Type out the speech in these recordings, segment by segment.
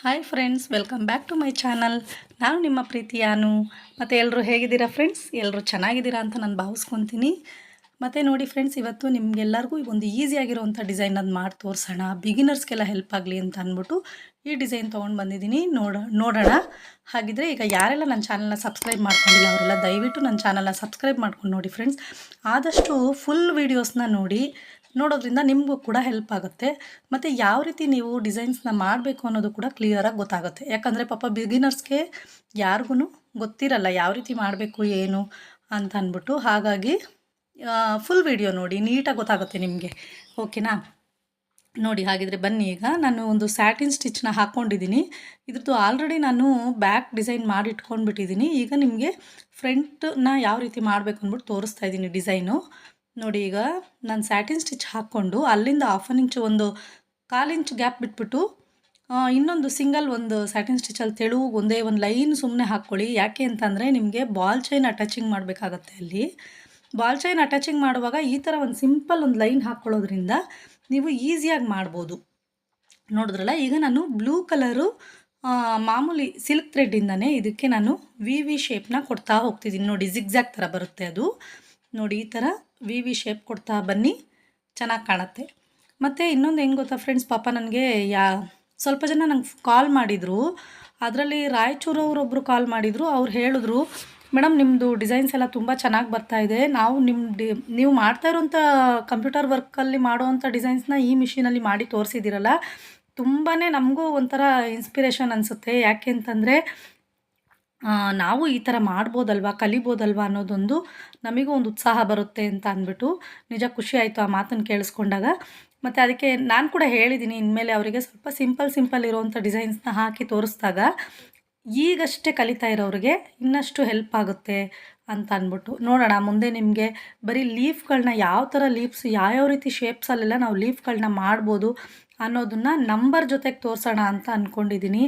Hi friends welcome back to my channel ನಾನು ನಿಮ್ಮ ಪ್ರೀತಿ ಅನು ಮತ್ತು ಎಲ್ಲರೂ ಹೇಗಿದ್ದೀರಾ ಫ್ರೆಂಡ್ಸ್ ಎಲ್ಲರೂ ಚೆನ್ನಾಗಿದ್ದೀರಾ ಅಂತ ನಾನು ಭಾವಿಸ್ಕೊತೀನಿ. ಮತ್ತು ನೋಡಿ ಫ್ರೆಂಡ್ಸ್ ಇವತ್ತು ನಿಮಗೆಲ್ಲರಿಗೂ ಒಂದು ಈಸಿಯಾಗಿರೋವಂಥ ಡಿಸೈನ್ ಅದು ಮಾಡಿ ತೋರಿಸೋಣ. ಬಿಗಿನರ್ಸ್ಗೆಲ್ಲ ಹೆಲ್ಪ್ ಆಗಲಿ ಅಂತ ಅಂದ್ಬಿಟ್ಟು ಈ ಡಿಸೈನ್ ತೊಗೊಂಡು ಬಂದಿದ್ದೀನಿ. ನೋಡ, ನೋಡೋಣ. ಹಾಗಿದ್ರೆ ಈಗ ಯಾರೆಲ್ಲ ನನ್ನ ಚಾನಲ್ನ ಸಬ್ಸ್ಕ್ರೈಬ್ ಮಾಡ್ಕೊಂಡಿಲ್ಲ, ಅವರೆಲ್ಲ ದಯವಿಟ್ಟು ನನ್ನ ಚಾನಲ್ನ ಸಬ್ಸ್ಕ್ರೈಬ್ ಮಾಡ್ಕೊಂಡು ನೋಡಿ ಫ್ರೆಂಡ್ಸ್ ಆದಷ್ಟು ಫುಲ್ ವೀಡಿಯೋಸ್ನ ನೋಡಿ. ನೋಡೋದ್ರಿಂದ ನಿಮಗೂ ಕೂಡ ಹೆಲ್ಪ್ ಆಗುತ್ತೆ. ಮತ್ತು ಯಾವ ರೀತಿ ನೀವು ಡಿಸೈನ್ಸ್ನ ಮಾಡಬೇಕು ಅನ್ನೋದು ಕೂಡ ಕ್ಲಿಯರಾಗಿ ಗೊತ್ತಾಗುತ್ತೆ. ಯಾಕಂದರೆ ಪಾಪ ಬಿಗಿನರ್ಸ್ಗೆ ಯಾರಿಗೂ ಗೊತ್ತಿರಲ್ಲ ಯಾವ ರೀತಿ ಮಾಡಬೇಕು, ಏನು ಅಂತ ಅಂದ್ಬಿಟ್ಟು. ಹಾಗಾಗಿ ಫುಲ್ ವಿಡಿಯೋ ನೋಡಿ ನೀಟಾಗಿ ಗೊತ್ತಾಗುತ್ತೆ ನಿಮಗೆ. ಓಕೆನಾ ನೋಡಿ, ಹಾಗಿದ್ರೆ ಬನ್ನಿ ಈಗ. ನಾನು ಒಂದು ಸ್ಯಾಟಿನ್ ಸ್ಟಿಚ್ನ ಹಾಕ್ಕೊಂಡಿದ್ದೀನಿ ಇದ್ರದ್ದು ಆಲ್ರೆಡಿ ನಾನು ಬ್ಯಾಕ್ ಡಿಸೈನ್ ಮಾಡಿ ಇಟ್ಕೊಂಡ್ಬಿಟ್ಟಿದ್ದೀನಿ ಈಗ ನಿಮಗೆ ಫ್ರಂಟ್ನ ಯಾವ ರೀತಿ ಮಾಡಬೇಕು ಅಂದ್ಬಿಟ್ಟು ತೋರಿಸ್ತಾ ಇದ್ದೀನಿ ಡಿಸೈನು ನೋಡಿ ಈಗ ನಾನು ಸ್ಯಾಟಿನ್ ಸ್ಟಿಚ್ ಹಾಕ್ಕೊಂಡು ಅಲ್ಲಿಂದ ಹಾಫ್ ಆನ್ ಇಂಚು ಒಂದು ಕಾಲು ಇಂಚು ಗ್ಯಾಪ್ ಬಿಟ್ಬಿಟ್ಟು ಇನ್ನೊಂದು ಸಿಂಗಲ್ ಒಂದು ಸ್ಯಾಟಿನ್ ಸ್ಟಿಚಲ್ಲಿ ತೆಳು, ಒಂದೇ ಒಂದು ಲೈನ್ ಸುಮ್ಮನೆ ಹಾಕ್ಕೊಳ್ಳಿ. ಯಾಕೆ ಅಂತಂದರೆ ನಿಮಗೆ ಬಾಲ್ ಚೈನ್ ಅಟ್ಯಾಚಿಂಗ್ ಮಾಡಬೇಕಾಗತ್ತೆ ಅಲ್ಲಿ. ಬಾಲ್ ಚೈನ್ ಅಟ್ಯಾಚಿಂಗ್ ಮಾಡುವಾಗ ಈ ಥರ ಒಂದು ಸಿಂಪಲ್ ಒಂದು ಲೈನ್ ಹಾಕ್ಕೊಳ್ಳೋದ್ರಿಂದ ನೀವು ಈಸಿಯಾಗಿ ಮಾಡ್ಬೋದು. ನೋಡಿದ್ರಲ್ಲ, ಈಗ ನಾನು ಬ್ಲೂ ಕಲರು ಮಾಮೂಲಿ ಸಿಲ್ಕ್ ಥ್ರೆಡ್ಡಿಂದನೇ ಇದಕ್ಕೆ ನಾನು ವಿ ವಿ ಶೇಪ್ನ ಕೊಡ್ತಾ ಹೋಗ್ತಿದ್ದೀನಿ ನೋಡಿ ಜಿಗ್ಜ್ಯಾಗ್ ಥರ ಬರುತ್ತೆ ಅದು. ನೋಡಿ, ಈ ಥರ ವಿ ವಿ ಶೇಪ್ ಕೊಡ್ತಾ ಬನ್ನಿ. ಚೆನ್ನಾಗಿ ಕಾಣುತ್ತೆ. ಮತ್ತು ಇನ್ನೊಂದು ಹೆಂಗೆ ಗೊತ್ತಾ ಫ್ರೆಂಡ್ಸ್ ಪಾಪ ನನಗೆ ಯಾ, ಸ್ವಲ್ಪ ಜನ ನಂಗೆ ಕಾಲ್ ಮಾಡಿದರು. ಅದರಲ್ಲಿ ರಾಯಚೂರವರೊಬ್ಬರು ಕಾಲ್ ಮಾಡಿದರು. ಅವ್ರು ಹೇಳಿದ್ರು ಮೇಡಮ್ ನಿಮ್ಮದು ಡಿಸೈನ್ಸ್ ಎಲ್ಲ ತುಂಬ ಚೆನ್ನಾಗಿ ಬರ್ತಾ ಇದೆ. ನಾವು ನಿಮ್ಮ ಡಿ, ನೀವು ಮಾಡ್ತಾ ಇರೋಂಥ ಕಂಪ್ಯೂಟರ್ ವರ್ಕಲ್ಲಿ ಮಾಡೋವಂಥ ಡಿಸೈನ್ಸ್ನ ಈ ಮಿಷಿನಲ್ಲಿ ಮಾಡಿ ತೋರಿಸಿದ್ದೀರಲ್ಲ ತುಂಬಾ ನಮಗೂ ಒಂಥರ ಇನ್ಸ್ಪಿರೇಷನ್ ಅನಿಸುತ್ತೆ. ಯಾಕೆ ಅಂತಂದರೆ ನಾವು ಈ ಥರ ಮಾಡ್ಬೋದಲ್ವಾ, ಕಲಿಬೋದಲ್ವಾ ಅನ್ನೋದೊಂದು ನಮಗೂ ಒಂದು ಉತ್ಸಾಹ ಬರುತ್ತೆ ಅಂತ ಅಂದ್ಬಿಟ್ಟು ನಿಜ ಖುಷಿ ಆಯಿತು ಆ ಮಾತನ್ನು ಕೇಳಿಸ್ಕೊಂಡಾಗ. ಮತ್ತು ಅದಕ್ಕೆ ನಾನು ಕೂಡ ಹೇಳಿದ್ದೀನಿ ಇನ್ಮೇಲೆ ಅವರಿಗೆ ಸ್ವಲ್ಪ ಸಿಂಪಲ್ ಸಿಂಪಲ್ ಇರೋವಂಥ ಡಿಸೈನ್ಸ್ನ ಹಾಕಿ ತೋರಿಸಿದಾಗ ಈಗಷ್ಟೇ ಕಲಿತಾ ಇರೋರಿಗೆ ಇನ್ನಷ್ಟು ಹೆಲ್ಪ್ ಆಗುತ್ತೆ ಅಂತ ಅಂದ್ಬಿಟ್ಟು. ನೋಡೋಣ, ಮುಂದೆ ನಿಮಗೆ ಬರೀ ಲೀಫ್ಗಳನ್ನ ಯಾವ ಥರ ಲೀಫ್ಸ್, ಯಾವ್ಯಾವ ರೀತಿ ಶೇಪ್ಸಲ್ಲೆಲ್ಲ ನಾವು ಲೀಫ್ಗಳನ್ನ ಮಾಡ್ಬೋದು ಅನ್ನೋದನ್ನು ನಂಬರ್ ಜೊತೆಗೆ ತೋರಿಸೋಣ ಅಂತ ಅಂದ್ಕೊಂಡಿದ್ದೀನಿ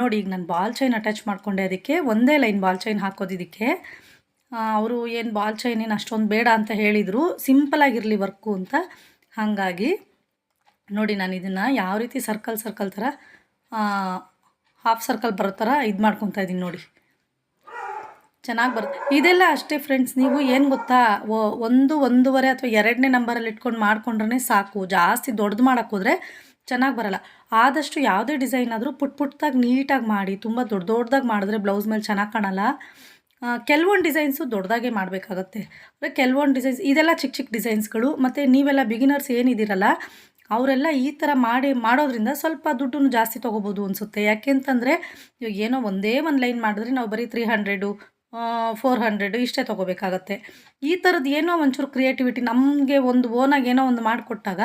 ನೋಡಿ, ಈಗ ನಾನು ಬಾಲ್ ಚೈನ್ ಅಟ್ಯಾಚ್ ಮಾಡಿಕೊಂಡೆ ಅದಕ್ಕೆ, ಒಂದೇ ಲೈನ್ ಬಾಲ್ ಚೈನ್ ಹಾಕೋದಿದ್ದಕ್ಕೆ ಅವರು ಏನು ಬಾಲ್ ಚೈನ್ ಏನು ಅಷ್ಟೊಂದು ಬೇಡ ಅಂತ ಹೇಳಿದರು ಸಿಂಪಲಾಗಿರಲಿ ವರ್ಕು ಅಂತ. ಹಾಗಾಗಿ, ನೋಡಿ, ನಾನು ಇದನ್ನು ಯಾವ ರೀತಿ ಸರ್ಕಲ್ ಸರ್ಕಲ್ ಥರ ಹಾಫ್ ಸರ್ಕಲ್ ಬರೋ ಥರ ಇದು ಮಾಡ್ಕೊತಾ ಇದ್ದೀನಿ ನೋಡಿ. ಚೆನ್ನಾಗಿ ಬರುತ್ತೆ ಇದೆಲ್ಲ ಅಷ್ಟೇ ಫ್ರೆಂಡ್ಸ್ ನೀವು ಏನು ಗೊತ್ತಾ ಒಂದು, ಒಂದೂವರೆ ಅಥವಾ ಎರಡನೇ ನಂಬರಲ್ಲಿ ಇಟ್ಕೊಂಡು ಮಾಡ್ಕೊಂಡ್ರೆ ಸಾಕು. ಜಾಸ್ತಿ ದೊಡ್ಡದು ಮಾಡೋಕ್ಕೆ ಹೋದರೆ ಚೆನ್ನಾಗಿ ಬರಲ್ಲ. ಆದಷ್ಟು ಯಾವುದೇ ಡಿಸೈನ್ ಆದರೂ ಪುಟ್ ಪುಟ್ಟದಾಗಿ ನೀಟಾಗಿ ಮಾಡಿ, ತುಂಬ ದೊಡ್ಡ ದೊಡ್ಡದಾಗಿ ಮಾಡಿದ್ರೆ ಬ್ಲೌಸ್ ಮೇಲೆ ಚೆನ್ನಾಗಿ ಕಾಣಲ್ಲ. ಕೆಲವೊಂದು ಡಿಸೈನ್ಸು ದೊಡ್ಡದಾಗೆ ಮಾಡಬೇಕಾಗತ್ತೆ. ಅಂದರೆ ಕೆಲವೊಂದು ಡಿಸೈನ್ಸ್, ಇದೆಲ್ಲ ಚಿಕ್ಕ ಚಿಕ್ಕ ಡಿಸೈನ್ಸ್ಗಳು, ಮತ್ತು ನೀವೆಲ್ಲ ಬಿಗಿನರ್ಸ್ ಏನಿದ್ದೀರಲ್ಲ, ಅವರೆಲ್ಲ ಈ ಥರ ಮಾಡಿ, ಮಾಡೋದ್ರಿಂದ ಸ್ವಲ್ಪ ದುಡ್ಡನ್ನು ಜಾಸ್ತಿ ತೊಗೋಬೋದು ಅನಿಸುತ್ತೆ. ಯಾಕೆಂತಂದರೆ, ಇವಾಗ ಏನೋ ಒಂದೇ ಒಂದು ಲೈನ್ ಮಾಡಿದ್ರೆ ನಾವು ಬರೀ ತ್ರೀ ಹಂಡ್ರೆಡು ಫೋರ್ ಹಂಡ್ರೆಡು ಇಷ್ಟೇ ತೊಗೋಬೇಕಾಗತ್ತೆ. ಈ ಥರದ್ದು ಏನೋ ಒಂಚೂರು ಕ್ರಿಯೇಟಿವಿಟಿ ನಮಗೆ ಒಂದು ಓನಾಗಿ ಏನೋ ಒಂದು ಮಾಡಿಕೊಟ್ಟಾಗ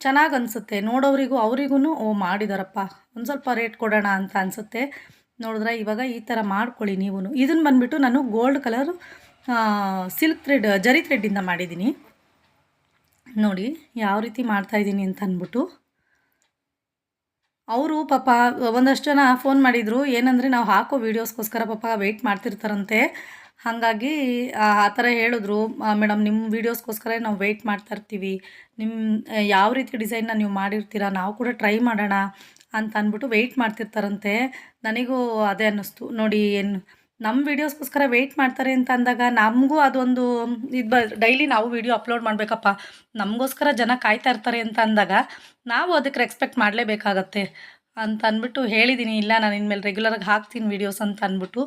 ಚೆನ್ನಾಗಿ ಅನಿಸುತ್ತೆ. ನೋಡೋರಿಗೂ ಅವರಿಗೂ ಓ, ಮಾಡಿದಾರಪ್ಪ, ಒಂದು ಸ್ವಲ್ಪ ರೇಟ್ ಕೊಡೋಣ ಅಂತ ಅನಿಸುತ್ತೆ. ನೋಡಿದ್ರೆ ಇವಾಗ ಈ ಥರ ಮಾಡ್ಕೊಳ್ಳಿ ನೀವು ಇದನ್ನು ಬಂದುಬಿಟ್ಟು ನಾನು ಗೋಲ್ಡ್ ಕಲರ್ ಸಿಲ್ಕ್ ಥ್ರೆಡ್ ಜರಿ ಥ್ರೆಡ್ಡಿಂದ ಮಾಡಿದ್ದೀನಿ ನೋಡಿ, ಯಾವ ರೀತಿ ಮಾಡ್ತಾಯಿದ್ದೀನಿ ಅಂತ ಅಂದ್ಬಿಟ್ಟು ಅವರು ಪಾಪ, ಒಂದಷ್ಟು ಜನ ಫೋನ್ ಮಾಡಿದರು. ಏನಂದರೆ ನಾವು ಹಾಕೋ ವೀಡಿಯೋಸ್ಗೋಸ್ಕರ ಪಾಪ ವೆಯ್ಟ್ ಮಾಡ್ತಿರ್ತಾರಂತೆ. ಹಾಗಾಗಿ, ಆ ಥರ ಹೇಳಿದ್ರು. ಮೇಡಮ್, ನಿಮ್ಮ ವೀಡಿಯೋಸ್ಗೋಸ್ಕರ ನಾವು ವೆಯ್ಟ್ ಮಾಡ್ತಾ ಇರ್ತೀವಿ. ನಿಮ್ಮ ಯಾವ ರೀತಿ ಡಿಸೈನ್ನ ನೀವು ಮಾಡಿರ್ತೀರಾ, ನಾವು ಕೂಡ ಟ್ರೈ ಮಾಡೋಣ ಅಂತ ಅಂದ್ಬಿಟ್ಟು ವೆಯ್ಟ್ ಮಾಡ್ತಿರ್ತಾರಂತೆ. ನನಗೂ ಅದೇ ಅನ್ನಿಸ್ತು. ನೋಡಿ, ಏನು ನಮ್ಮ ವೀಡಿಯೋಸ್ಗೋಸ್ಕರ ವೆಯ್ಟ್ ಮಾಡ್ತಾರೆ ಅಂತ ಅಂದಾಗ ನಮಗೂ ಅದೊಂದು, ಇದು ಬ ಡೈಲಿ ನಾವು ವೀಡಿಯೋ ಅಪ್ಲೋಡ್ ಮಾಡಬೇಕಪ್ಪ. ನಮಗೋಸ್ಕರ ಜನ ಕಾಯ್ತಾ ಇರ್ತಾರೆ ಅಂತ ಅಂದಾಗ ನಾವು ಅದಕ್ಕೆ ರೆಸ್ಪೆಕ್ಟ್ ಮಾಡಲೇಬೇಕಾಗತ್ತೆ. ಅಂತ ಅಂದ್ಬಿಟ್ಟು ಹೇಳಿದ್ದೀನಿ ಇಲ್ಲ, ನಾನು ಇನ್ಮೇಲೆ ರೆಗ್ಯುಲರಾಗಿ ಹಾಕ್ತೀನಿ ವೀಡಿಯೋಸ್ ಅಂತ ಅಂದ್ಬಿಟ್ಟು.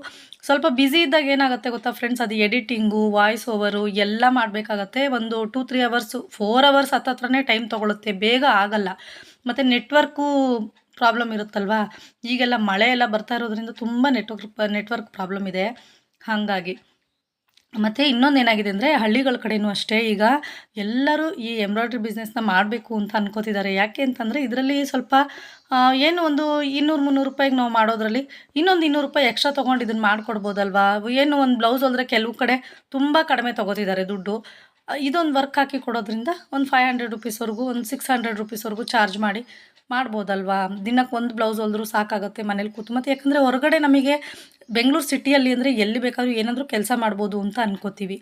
ಸ್ವಲ್ಪ ಬ್ಯುಸಿ ಇದ್ದಾಗ ಏನಾಗುತ್ತೆ ಗೊತ್ತಾ ಫ್ರೆಂಡ್ಸ್ ಅದು ಎಡಿಟಿಂಗು ವಾಯ್ಸ್ ಓವರು ಎಲ್ಲ ಮಾಡಬೇಕಾಗತ್ತೆ. ಒಂದು two three hours four hours ಹತ್ತತ್ರನೇ time ತೊಗೊಳುತ್ತೆ, ಬೇಗ ಆಗಲ್ಲ. ಮತ್ತು ನೆಟ್ವರ್ಕು ಪ್ರಾಬ್ಲಮ್ ಇರುತ್ತಲ್ವಾ? ಈಗೆಲ್ಲ ಮಳೆ ಎಲ್ಲ ಬರ್ತಾ ಇರೋದ್ರಿಂದ ತುಂಬ ನೆಟ್ವರ್ಕ್ ನೆಟ್ವರ್ಕ್ ಪ್ರಾಬ್ಲಮ್ ಇದೆ. ಹಾಗಾಗಿ. ಮತ್ತು ಇನ್ನೊಂದು ಏನಾಗಿದೆ ಅಂದರೆ ಹಳ್ಳಿಗಳ ಕಡೆಯೂ ಅಷ್ಟೇ. ಈಗ ಎಲ್ಲರೂ ಈ ಎಂಬ್ರಾಯ್ಡ್ರಿ ಬಿಸ್ನೆಸ್ನ ಮಾಡಬೇಕು ಅಂತ ಅನ್ಕೋತಿದ್ದಾರೆ. ಯಾಕೆ ಅಂತಂದರೆ ಇದರಲ್ಲಿ ಸ್ವಲ್ಪ ಏನು ಒಂದು ಇನ್ನೂರು ಮುನ್ನೂರು ರೂಪಾಯಿಗೆ ನಾವು ಮಾಡೋದ್ರಲ್ಲಿ ಇನ್ನೊಂದು ಇನ್ನೂರು ರೂಪಾಯಿ ಎಕ್ಸ್ಟ್ರಾ ತೊಗೊಂಡು ಇದನ್ನು ಮಾಡಿಕೊಡ್ಬೋದಲ್ವಾ? ಏನು ಒಂದು ಬ್ಲೌಸ್ ಅಂದರೆ ಕೆಲವು ಕಡೆ ತುಂಬ ಕಡಿಮೆ ತೊಗೋತಿದ್ದಾರೆ ದುಡ್ಡು. ಇದೊಂದು ವರ್ಕ್ ಹಾಕಿ ಕೊಡೋದ್ರಿಂದ ಒಂದು ಫೈವ್ ಹಂಡ್ರೆಡ್ ರುಪೀಸ್ವರೆಗೂ ಒಂದು ಸಿಕ್ಸ್ ಹಂಡ್ರೆಡ್ ರುಪೀಸ್ವರೆಗೂ ಚಾರ್ಜ್ ಮಾಡಿ ಮಾಡ್ಬೋದಲ್ವಾ? ದಿನಕ್ಕೆ ಒಂದು ಬ್ಲೌಸ್ ಹೊಲಿದ್ರೂ ಸಾಕಾಗುತ್ತೆ ಮನೇಲಿ ಕೂತು. ಮತ್ತು ಯಾಕಂದರೆ ಹೊರಗಡೆ ನಮಗೆ ಬೆಂಗಳೂರು ಸಿಟಿಯಲ್ಲಿ ಅಂದರೆ ಎಲ್ಲಿ ಬೇಕಾದರೂ ಏನಾದರೂ ಕೆಲಸ ಮಾಡ್ಬೋದು ಅಂತ ಅನ್ಕೋತೀವಿ.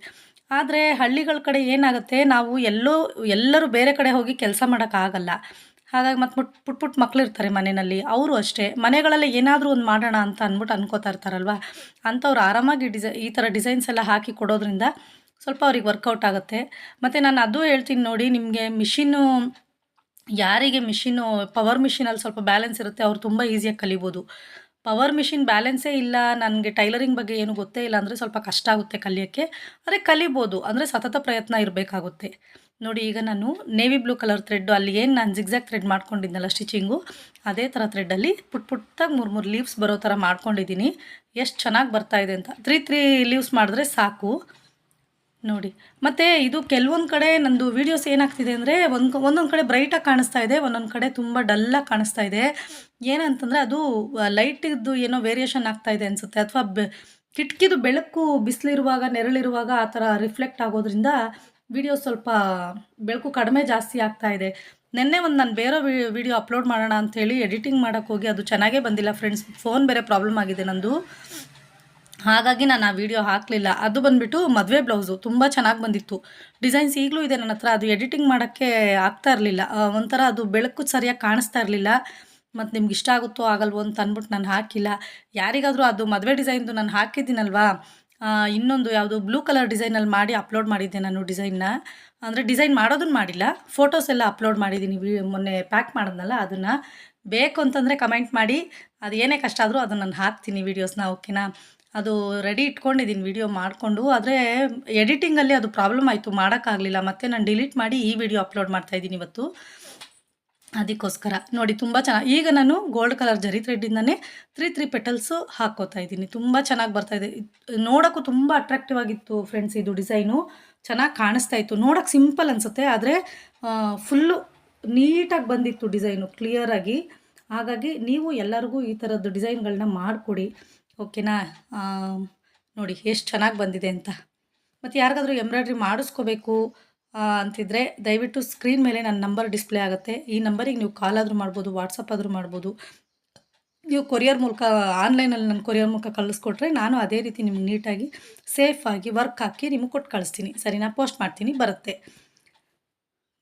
ಆದರೆ ಹಳ್ಳಿಗಳ ಕಡೆ ಏನಾಗುತ್ತೆ, ನಾವು ಎಲ್ಲೋ, ಎಲ್ಲರೂ ಬೇರೆ ಕಡೆ ಹೋಗಿ ಕೆಲಸ ಮಾಡೋಕ್ಕಾಗಲ್ಲ ಹಾಗಾಗಿ ಮತ್ತು ಪುಟ್ ಪುಟ್ ಪುಟ್ ಮಕ್ಳು ಇರ್ತಾರೆ ಮನೆಯಲ್ಲಿ. ಅವರು ಅಷ್ಟೇ. ಮನೆಗಳಲ್ಲಿ ಏನಾದರೂ ಒಂದು ಮಾಡೋಣ ಅಂತ ಅಂದ್ಬಿಟ್ಟು ಅನ್ಕೋತಾ ಇರ್ತಾರಲ್ವ? ಅಂಥವ್ರು ಆರಾಮಾಗಿ ಡಿಸೈ, ಈ ಥರ ಡಿಸೈನ್ಸ್ ಎಲ್ಲ ಹಾಕಿ ಕೊಡೋದ್ರಿಂದ ಸ್ವಲ್ಪ ಅವ್ರಿಗೆ ವರ್ಕೌಟ್ ಆಗುತ್ತೆ. ಮತ್ತು ನಾನು ಅದು ಹೇಳ್ತೀನಿ ನೋಡಿ, ನಿಮಗೆ ಮಿಷಿನ್ನು ಯಾರಿಗೆ ಮಿಷಿನ್ನು ಪವರ್ ಮಿಷಿನಲ್ಲಿ ಸ್ವಲ್ಪ ಬ್ಯಾಲೆನ್ಸ್ ಇರುತ್ತೆ, ಅವ್ರು ತುಂಬ ಈಸಿಯಾಗಿ ಕಲಿಬೋದು. ಪವರ್ ಮಿಷಿನ್ ಬ್ಯಾಲೆನ್ಸೇ ಇಲ್ಲ, ನನಗೆ ಟೈಲರಿಂಗ್ ಬಗ್ಗೆ ಏನು ಗೊತ್ತೇ ಇಲ್ಲ ಅಂದರೆ ಸ್ವಲ್ಪ ಕಷ್ಟ ಆಗುತ್ತೆ ಕಲಿಯೋಕ್ಕೆ. ಆದರೆ ಕಲಿಬೋದು, ಅಂದರೆ ಸತತ ಪ್ರಯತ್ನ ಇರಬೇಕಾಗುತ್ತೆ. ನೋಡಿ, ಈಗ ನಾನು ನೇವಿ ಬ್ಲೂ ಕಲರ್ ಥ್ರೆಡ್ಡು ಅಲ್ಲಿ ಏನು ನಾನು ಜಿಗ್ಜಾಗ್ ಥ್ರೆಡ್ ಮಾಡ್ಕೊಂಡಿದ್ನಲ್ಲ ಸ್ಟಿಚಿಂಗು ಅದೇ ಥರ ಥ್ರೆಡ್ಡಲ್ಲಿ ಪುಟ್ ಪುಟ್ಟಾಗಿ ಮೂರು ಮೂರು ಲೀವ್ಸ್ ಬರೋ ಥರ ಮಾಡ್ಕೊಂಡಿದ್ದೀನಿ ಎಷ್ಟು ಚೆನ್ನಾಗಿ ಬರ್ತಾ ಇದೆ ಅಂತ. ತ್ರೀ ತ್ರೀ ಲೀವ್ಸ್ ಮಾಡಿದ್ರೆ ಸಾಕು. ನೋಡಿ. ಮತ್ತು ಇದು ಕೆಲವೊಂದು ಕಡೆ ನಂದು ವೀಡಿಯೋಸ್ ಏನಾಗ್ತಿದೆ ಅಂದರೆ ಒಂದು ಒಂದೊಂದು ಕಡೆ ಬ್ರೈಟಾಗಿ ಕಾಣಿಸ್ತಾ ಇದೆ, ಒಂದೊಂದು ಕಡೆ ತುಂಬ ಡಲ್ಲಾಗಿ ಕಾಣಿಸ್ತಾ ಇದೆ. ಏನಂತಂದರೆ ಅದು ಲೈಟಿದ್ದು ಏನೋ ವೇರಿಯೇಷನ್ ಆಗ್ತಾ ಇದೆ ಅನಿಸುತ್ತೆ. ಅಥವಾ ಕಿಟಕಿದು ಬೆಳಕು ಬಿಸಿಲಿರುವಾಗ, ನೆರಳಿರುವಾಗ ಆ ಥರ ರಿಫ್ಲೆಕ್ಟ್ ಆಗೋದ್ರಿಂದ ವಿಡಿಯೋ ಸ್ವಲ್ಪ ಬೆಳಕು ಕಡಿಮೆ ಜಾಸ್ತಿ ಆಗ್ತಾ ಇದೆ. ನಿನ್ನೆ ಒಂದು ನಾನು ಬೇರೆ ವಿಡಿಯೋ ಅಪ್ಲೋಡ್ ಮಾಡೋಣ ಅಂಥೇಳಿ ಎಡಿಟಿಂಗ್ ಮಾಡೋಕ್ಕೋಗಿ ಅದು ಚೆನ್ನಾಗೇ ಬಂದಿಲ್ಲ ಫ್ರೆಂಡ್ಸ್ ಫೋನ್ ಬೇರೆ ಪ್ರಾಬ್ಲಮ್ ಆಗಿದೆ ನಂದು. ಹಾಗಾಗಿ ನಾನು ಆ ವಿಡಿಯೋ ಹಾಕಲಿಲ್ಲ. ಅದು ಬಂದುಬಿಟ್ಟು ಮದುವೆ ಬ್ಲೌಸು ತುಂಬ ಚೆನ್ನಾಗಿ ಬಂದಿತ್ತು. ಡಿಸೈನ್ಸ್ ಈಗಲೂ ಇದೆ ನನ್ನ ಹತ್ರ. ಅದು ಎಡಿಟಿಂಗ್ ಮಾಡೋಕ್ಕೆ ಆಗ್ತಾ ಇರಲಿಲ್ಲ. ಒಂಥರ ಅದು ಬೆಳಕು ಸರಿಯಾಗಿ ಕಾಣಿಸ್ತಾ ಇರಲಿಲ್ಲ. ಮತ್ತು ನಿಮ್ಗೆ ಇಷ್ಟ ಆಗುತ್ತೋ ಆಗಲ್ವೋ ಅಂತ ಅಂದ್ಬಿಟ್ಟು ನಾನು ಹಾಕಿಲ್ಲ. ಯಾರಿಗಾದರೂ ಅದು ಮದುವೆ ಡಿಸೈನ್ದು ನಾನು ಹಾಕಿದ್ದೀನಲ್ವಾ? ಇನ್ನೊಂದು ಯಾವುದು ಬ್ಲೂ ಕಲರ್ ಡಿಸೈನಲ್ಲಿ ಮಾಡಿ ಅಪ್ಲೋಡ್ ಮಾಡಿದ್ದೆ ನಾನು ಡಿಸೈನ್ನ ಅಂದರೆ ಡಿಸೈನ್ ಮಾಡೋದನ್ನು ಮಾಡಿಲ್ಲ. ಫೋಟೋಸ್ ಎಲ್ಲ ಅಪ್ಲೋಡ್ ಮಾಡಿದ್ದೀನಿ ಮೊನ್ನೆ ಪ್ಯಾಕ್ ಮಾಡಿದ್ನಲ್ಲ ಅದನ್ನು. ಬೇಕು ಅಂತಂದರೆ ಕಮೆಂಟ್ ಮಾಡಿ. ಅದು ಏನೇ ಕಷ್ಟ ಆದರೂ ಅದನ್ನು ನಾನು ಹಾಕ್ತೀನಿ ವೀಡಿಯೋಸ್ನ ಓಕೆನಾ ಅದು ರೆಡಿ ಇಟ್ಕೊಂಡಿದ್ದೀನಿ ವಿಡಿಯೋ ಮಾಡಿಕೊಂಡು. ಆದರೆ ಎಡಿಟಿಂಗಲ್ಲಿ ಅದು ಪ್ರಾಬ್ಲಮ್ ಆಯಿತು, ಮಾಡೋಕ್ಕಾಗಲಿಲ್ಲ. ಮತ್ತು ನಾನು ಡಿಲೀಟ್ ಮಾಡಿ ಈ ವಿಡಿಯೋ ಅಪ್ಲೋಡ್ ಮಾಡ್ತಾಯಿದ್ದೀನಿ ಇವತ್ತು. ಅದಕ್ಕೋಸ್ಕರ. ನೋಡಿ, ತುಂಬ ಚೆನ್ನಾಗಿ ಈಗ ನಾನು ಗೋಲ್ಡ್ ಕಲರ್ ಜರಿ ಥ್ರೆಡ್ಡಿಂದನೇ ತ್ರೀ ತ್ರೀ ಪೆಟಲ್ಸು ಹಾಕ್ಕೋತಾ ಇದ್ದೀನಿ. ತುಂಬ ಚೆನ್ನಾಗಿ ಬರ್ತಾಯಿದೆ ನೋಡೋಕ್ಕೂ ತುಂಬ ಅಟ್ರಾಕ್ಟಿವ್ ಆಗಿತ್ತು ಫ್ರೆಂಡ್ಸ್ ಇದು ಡಿಸೈನು ಚೆನ್ನಾಗಿ ಕಾಣಿಸ್ತಾ ಇತ್ತು. ನೋಡೋಕ್ಕೆ ಸಿಂಪಲ್ ಅನಿಸುತ್ತೆ, ಆದರೆ ಫುಲ್ಲು ನೀಟಾಗಿ ಬಂದಿತ್ತು ಡಿಸೈನು ಕ್ಲಿಯರಾಗಿ ಹಾಗಾಗಿ ನೀವು ಎಲ್ಲರಿಗೂ ಈ ಥರದ್ದು ಡಿಸೈನ್ಗಳನ್ನ ಮಾಡಿಕೊಡಿ. ಓಕೆನಾ? ನೋಡಿ, ಎಷ್ಟು ಚೆನ್ನಾಗಿ ಬಂದಿದೆ ಅಂತ. ಮತ್ತು ಯಾರಿಗಾದರೂ ಎಂಬ್ರಾಯ್ಡ್ರಿ ಮಾಡಿಸ್ಕೋಬೇಕು ಅಂತಿದ್ರೆ ದಯವಿಟ್ಟು ಸ್ಕ್ರೀನ್ ಮೇಲೆ ನನ್ನ ನಂಬರ್ ಡಿಸ್ಪ್ಲೇ ಆಗುತ್ತೆ. ಈ ನಂಬರಿಗೆ ನೀವು ಕಾಲ್ ಆದರೂ ಮಾಡ್ಬೋದು, ವಾಟ್ಸಪ್ ಆದರೂ ಮಾಡ್ಬೋದು. ನೀವು ಕೊರಿಯರ್ ಮೂಲಕ, ಆನ್ಲೈನಲ್ಲಿ ನನ್ನ ಕೊರಿಯರ್ ಮೂಲಕ ಕಳಿಸ್ಕೊಟ್ರೆ ನಾನು ಅದೇ ರೀತಿ ನಿಮ್ಗೆ ನೀಟಾಗಿ ಸೇಫಾಗಿ ವರ್ಕ್ ಹಾಕಿ ನಿಮಗೆ ಕೊಟ್ಟು ಕಳಿಸ್ತೀನಿ. ಸರಿನಾ? ಪೋಸ್ಟ್ ಮಾಡ್ತೀನಿ, ಬರುತ್ತೆ.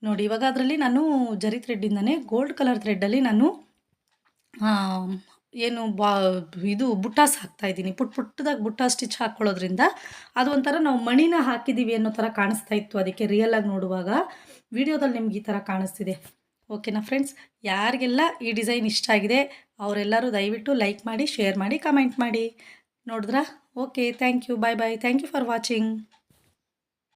ನೋಡಿ, ಇವಾಗ ಅದರಲ್ಲಿ ನಾನು ಜರಿ ಥ್ರೆಡ್ಡಿಂದನೇ ಗೋಲ್ಡ್ ಕಲರ್ ಥ್ರೆಡ್ಡಲ್ಲಿ ನಾನು ಏನು ಬಾ, ಇದು ಬುಟ್ಟಾಸ್ ಇದ್ದೀನಿ. ಪುಟ್ ಪುಟ್ಟದಾಗ ಬುಟ್ಟಾ ಸ್ಟಿಚ್ ಹಾಕ್ಕೊಳ್ಳೋದ್ರಿಂದ ಅದು ಒಂಥರ ನಾವು ಮಣಿನ ಹಾಕಿದ್ದೀವಿ ಅನ್ನೋ ಥರ ಕಾಣಿಸ್ತಾ ಇತ್ತು ಅದಕ್ಕೆ ರಿಯಲಾಗಿ ನೋಡುವಾಗ. ವಿಡಿಯೋದಲ್ಲಿ ನಿಮ್ಗೆ ಈ ಥರ ಕಾಣಿಸ್ತಿದೆ. ಓಕೆನಾ ಫ್ರೆಂಡ್ಸ್ ಯಾರಿಗೆಲ್ಲ ಈ ಡಿಸೈನ್ ಇಷ್ಟ ಆಗಿದೆ, ಅವರೆಲ್ಲರೂ ದಯವಿಟ್ಟು ಲೈಕ್ ಮಾಡಿ ಶೇರ್ ಮಾಡಿ ಕಮೆಂಟ್ ಮಾಡಿ. ನೋಡಿದ್ರಾ? Okay thank you bye bye thank you for watching